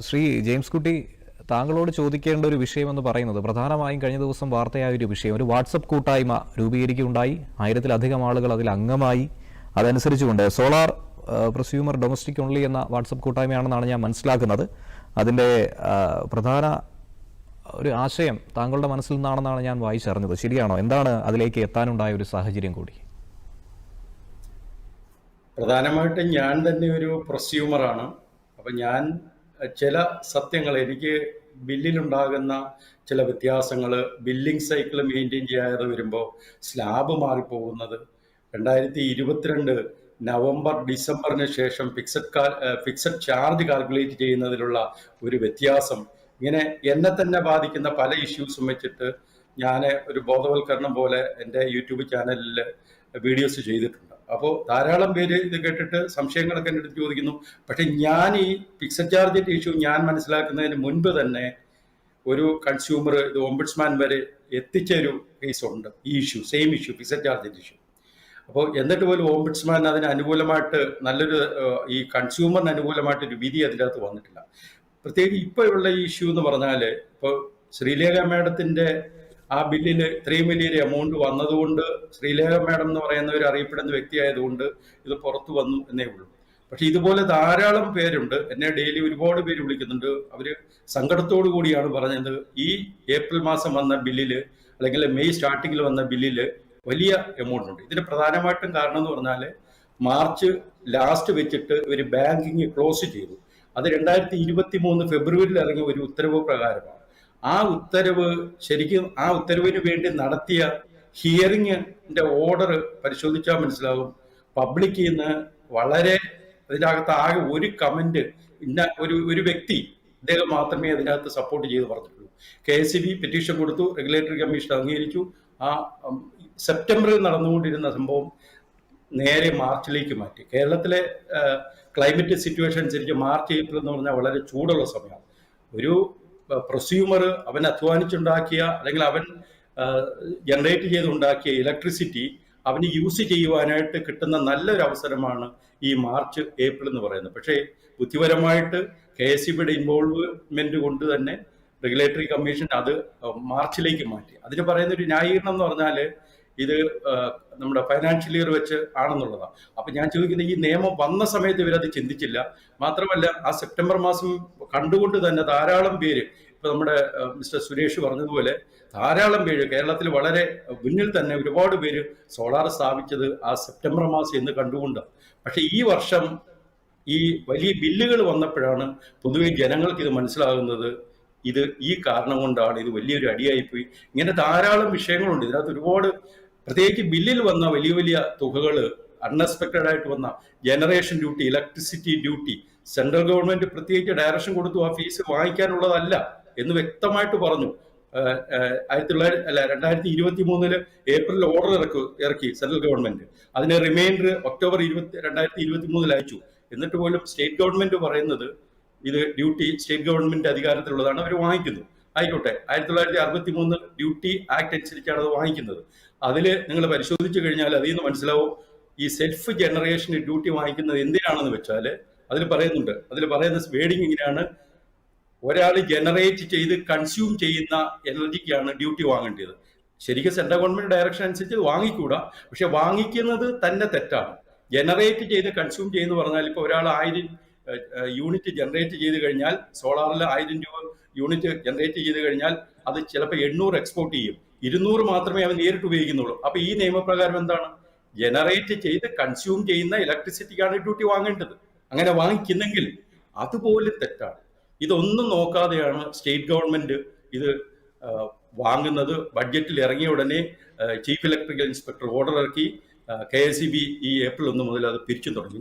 Shri James കുട്ടി താങ്കളോട് ചോദിക്കേണ്ട ഒരു വിഷയമെന്ന് പറയുന്നത് പ്രധാനമായും കഴിഞ്ഞ ദിവസം വാർത്തയായ ഒരു വിഷയം. ഒരു വാട്സപ്പ് കൂട്ടായ്മ രൂപീകരിക്കുകയുണ്ടായി. ആയിരത്തിലധികം ആളുകൾ അതിൽ അംഗമായി. അതനുസരിച്ചുകൊണ്ട് സോളാർ പ്രസ്യൂമർ ഡൊമസ്റ്റിക് ഓൺലി എന്ന വാട്സപ്പ് കൂട്ടായ്മയാണെന്നാണ് ഞാൻ മനസ്സിലാക്കുന്നത്. അതിന്റെ പ്രധാന ഒരു ആശയം താങ്കളുടെ മനസ്സിൽ നിന്നാണെന്നാണ് ഞാൻ വായിച്ചറിഞ്ഞത്. ശരിയാണോ? എന്താണ് അതിലേക്ക് എത്താനുണ്ടായ ഒരു സാഹചര്യം കൂടി? പ്രധാനമായിട്ടും ഞാൻ തന്നെ ഒരു പ്രൊസ്യൂമറാണ്. അപ്പം ഞാൻ ചില സത്യങ്ങൾ എനിക്ക് ബില്ലിലുണ്ടാകുന്ന ചില വ്യത്യാസങ്ങൾ ബില്ലിംഗ് സൈക്കിൾ മെയിന്റെയിൻ ചെയ്യാതെ വരുമ്പോൾ സ്ലാബ് മാറിപ്പോകുന്നത്. രണ്ടായിരത്തി ഇരുപത്തിരണ്ട് നവംബർ ഡിസംബറിന് ശേഷം ഫിക്സഡ് കാൽ ഫിക്സഡ് ചാർജ് കാൽക്കുലേറ്റ് ചെയ്യുന്നതിലുള്ള ഒരു വ്യത്യാസം. ഇങ്ങനെ എന്നെ തന്നെ ബാധിക്കുന്ന പല ഇഷ്യൂസും വെച്ചിട്ട് ഞാൻ ഒരു ബോധവൽക്കരണം പോലെ എന്റെ യൂട്യൂബ് ചാനലിൽ വീഡിയോസ് ചെയ്തിട്ടുണ്ട്. അപ്പോൾ ധാരാളം പേര് ഇത് കേട്ടിട്ട് സംശയങ്ങളൊക്കെ എന്റെ അടുത്ത് ചോദിക്കുന്നു. പക്ഷെ ഞാൻ ഈ ഫിക്സഡ് ചാർജിന്റെ ഇഷ്യൂ ഞാൻ മനസ്സിലാക്കുന്നതിന് മുൻപ് തന്നെ ഒരു കൺസ്യൂമർ ഇത് ഓംബുഡ്സ്മാൻ വരെ എത്തിച്ച ഒരു കേസുണ്ട് ഈ ഇഷ്യൂ സെയിം ഇഷ്യൂ ഫിക്സഡ് ചാർജിന്റെ ഇഷ്യൂ അപ്പോൾ എന്നിട്ട് പോലും ഓംബുഡ്സ്മാൻ അതിന് അനുകൂലമായിട്ട് നല്ലൊരു ഈ കൺസ്യൂമറിന് അനുകൂലമായിട്ട് ഒരു വിധി അതിനകത്ത് വന്നിട്ടില്ല. പ്രത്യേകിച്ച് ഇപ്പോൾ ഉള്ള ഈ ഇഷ്യൂ എന്ന് പറഞ്ഞാൽ ഇപ്പോൾ ശ്രീലേഖ മാഡത്തിന്റെ ആ ബില്ലിന് ഇത്രയും വലിയൊരു എമൗണ്ട് വന്നതുകൊണ്ട് ശ്രീലേഖ മാഡം എന്ന് പറയുന്ന ഒരു അറിയപ്പെടുന്ന വ്യക്തിയായതുകൊണ്ട് ഇത് പുറത്തു വന്നു എന്നേ ഉള്ളൂ. പക്ഷെ ഇതുപോലെ ധാരാളം പേരുണ്ട്. എന്നെ ഡെയിലി ഒരുപാട് പേര് വിളിക്കുന്നുണ്ട്. അവർ സങ്കടത്തോടു കൂടിയാണ് പറഞ്ഞത്. ഈ ഏപ്രിൽ മാസം വന്ന ബില്ലിൽ അല്ലെങ്കിൽ മെയ് സ്റ്റാർട്ടിങ്ങിൽ വന്ന ബില്ലിൽ വലിയ എമൗണ്ട് ഉണ്ട്. ഇതിന് പ്രധാനമായിട്ടും കാരണം എന്ന് പറഞ്ഞാൽ മാർച്ച് ലാസ്റ്റ് വെച്ചിട്ട് ഒരു ബാങ്കിങ് ക്ലോസ് ചെയ്തു. അത് രണ്ടായിരത്തി ഇരുപത്തി മൂന്ന് ഫെബ്രുവരിയിൽ ഇറങ്ങിയ ഒരു ഉത്തരവ് പ്രകാരമാണ്. ആ ഉത്തരവ് ശരിക്കും ആ ഉത്തരവിന് വേണ്ടി നടത്തിയ ഹിയറിംഗിന്റെ ഓർഡർ പരിശോധിച്ചാൽ മനസ്സിലാവും. പബ്ലിക്കിൽ നിന്ന് വളരെ അതിനകത്ത് ആകെ ഒരു കമന്റ് ഇന്ന ഒരു ഒരു വ്യക്തി അദ്ദേഹം മാത്രമേ അതിനകത്ത് സപ്പോർട്ട് ചെയ്ത് പറഞ്ഞിട്ടുള്ളൂ. K S E B petition കൊടുത്തു റെഗുലേറ്ററി കമ്മീഷൻ അംഗീകരിച്ചു. ആ സെപ്റ്റംബറിൽ നടന്നുകൊണ്ടിരുന്ന സംഭവം നേരെ മാർച്ചിലേക്ക് മാറ്റി. കേരളത്തിലെ ക്ലൈമറ്റ് സിറ്റുവേഷൻ അനുസരിച്ച് മാർച്ച് ഏപ്രിൽ എന്ന് പറഞ്ഞാൽ വളരെ ചൂടുള്ള സമയമാണ്. ഒരു പ്രൊസ്യൂമർ അവൻ അധ്വാനിച്ചുണ്ടാക്കിയ അല്ലെങ്കിൽ അവൻ ജനറേറ്റ് ചെയ്തുണ്ടാക്കിയ ഇലക്ട്രിസിറ്റി അവന് യൂസ് ചെയ്യുവാനായിട്ട് കിട്ടുന്ന നല്ലൊരു അവസരമാണ് ഈ മാർച്ച് ഏപ്രിൽ എന്ന് പറയുന്നത്. പക്ഷേ ബുദ്ധിപരമായിട്ട് കെ എസ് സി ബിയുടെ ഇൻവോൾവ്മെന്റ് കൊണ്ട് തന്നെ റെഗുലേറ്ററി കമ്മീഷൻ അത് മാർച്ചിലേക്ക് മാറ്റി. അതിന് പറയുന്ന ഒരു ന്യായീകരണം എന്ന് പറഞ്ഞാൽ ഇത് നമ്മുടെ ഫൈനാൻഷ്യൽ ഇയർ വെച്ച് ആണെന്നുള്ളതാണ്. അപ്പൊ ഞാൻ ചോദിക്കുന്നത് ഈ നിയമം വന്ന സമയത്ത് ഇവരത് ചിന്തിച്ചില്ല. മാത്രമല്ല ആ സെപ്റ്റംബർ മാസം കണ്ടുകൊണ്ട് തന്നെ ധാരാളം പേര് ഇപ്പൊ നമ്മുടെ മിസ്റ്റർ സുരേഷ് പറഞ്ഞതുപോലെ ധാരാളം പേര് കേരളത്തിൽ വളരെ മുന്നിൽ തന്നെ ഒരുപാട് പേര് സോളാർ സ്ഥാപിച്ചത് ആ സെപ്റ്റംബർ മാസം എന്ന് കണ്ടുകൊണ്ടാണ് പക്ഷെ ഈ വർഷം ഈ വലിയ ബില്ലുകൾ വന്നപ്പോഴാണ് പൊതുവെ ജനങ്ങൾക്ക് ഇത് മനസ്സിലാകുന്നത്. ഇത് ഈ കാരണം കൊണ്ടാണ് ഇത് വലിയൊരു അടിയായിപ്പോയി. ഇങ്ങനെ ധാരാളം വിഷയങ്ങളുണ്ട്. ഇതിനകത്ത് ഒരുപാട് പ്രത്യേകിച്ച് ബില്ലിൽ വന്ന വലിയ വലിയ തുകകൾ അൺഎക്സ്പെക്റ്റഡ് ആയിട്ട് വന്ന generation duty electricity duty central government പ്രത്യേകിച്ച് ഡയറക്ഷൻ കൊടുത്തു ആ ഫീസ് വാങ്ങിക്കാനുള്ളതല്ല എന്ന് വ്യക്തമായിട്ട് പറഞ്ഞു. ആയിരത്തി തൊള്ളായിരത്തി അല്ല രണ്ടായിരത്തി ഇരുപത്തി മൂന്നിൽ ഏപ്രിൽ ഓർഡർ ഇറക്കു ഇറക്കി സെൻട്രൽ ഗവൺമെന്റ് അതിന് റിമൈൻഡർ ഒക്ടോബർ ഇരുപത്തി രണ്ടായിരത്തി ഇരുപത്തി മൂന്നിൽ അയച്ചു. എന്നിട്ട് പോലും സ്റ്റേറ്റ് ഗവൺമെന്റ് പറയുന്നത് ഇത് ഡ്യൂട്ടി സ്റ്റേറ്റ് ഗവൺമെന്റ് അധികാരത്തിലുള്ളതാണ് അവർ വാങ്ങിക്കുന്നു. ആയിക്കോട്ടെ. ആയിരത്തി തൊള്ളായിരത്തി അറുപത്തി മൂന്ന് ഡ്യൂട്ടി ആക്ട് അനുസരിച്ചാണ് അത് വാങ്ങിക്കുന്നത്. അതിൽ നിങ്ങൾ പരിശോധിച്ചു കഴിഞ്ഞാൽ അതിൽ നിന്ന് മനസ്സിലാവും ഈ സെൽഫ് ജനറേഷൻ ഡ്യൂട്ടി വാങ്ങിക്കുന്നത് എന്തിനാണെന്ന് വെച്ചാൽ അതിൽ പറയുന്നുണ്ട്. അതിൽ പറയുന്ന വേഡിങ് ഇങ്ങനെയാണ്. ഒരാൾ ജനറേറ്റ് ചെയ്ത് കൺസ്യൂം ചെയ്യുന്ന എനർജിക്കാണ് ഡ്യൂട്ടി വാങ്ങേണ്ടത്. ശരിക്കും സെൻട്രൽ ഗവൺമെന്റ് ഡയറക്ഷൻ അനുസരിച്ച് വാങ്ങിക്കൂടാ. പക്ഷെ വാങ്ങിക്കുന്നത് തന്നെ തെറ്റാണ്. ജനറേറ്റ് ചെയ്ത് കൺസ്യൂം ചെയ്യുന്ന പറഞ്ഞാൽ ഇപ്പോൾ ഒരാൾ ആയിരം യൂണിറ്റ് ജനറേറ്റ് ചെയ്ത് കഴിഞ്ഞാൽ സോളാറിൽ ആയിരം രൂപ യൂണിറ്റ് ജനറേറ്റ് ചെയ്ത് കഴിഞ്ഞാൽ അത് ചിലപ്പോൾ എണ്ണൂറ് എക്സ്പോർട്ട് ചെയ്യും. ഇരുന്നൂറ് മാത്രമേ അവൻ നേരിട്ട് ഉപയോഗിക്കുന്നുള്ളൂ. അപ്പൊ ഈ നിയമപ്രകാരം എന്താണ്? ജനറേറ്റ് ചെയ്ത് കൺസ്യൂം ചെയ്യുന്ന ഇലക്ട്രിസിറ്റിക്കാണ് ഡ്യൂട്ടി വാങ്ങേണ്ടത്. അങ്ങനെ വാങ്ങിക്കുന്നെങ്കിൽ അതുപോലും തെറ്റാണ്. ഇതൊന്നും നോക്കാതെയാണ് സ്റ്റേറ്റ് ഗവൺമെന്റ് ഇത് വാങ്ങുന്നത്. ബഡ്ജറ്റിൽ ഇറങ്ങിയ ഉടനെ ചീഫ് ഇലക്ട്രിക്കൽ ഇൻസ്പെക്ടർ ഓർഡർ ഇറക്കി. കെ എസ് സി ബി ഈ ഏപ്രിൽ ഒന്ന് മുതൽ അത് പിരിച്ചു തുടങ്ങി.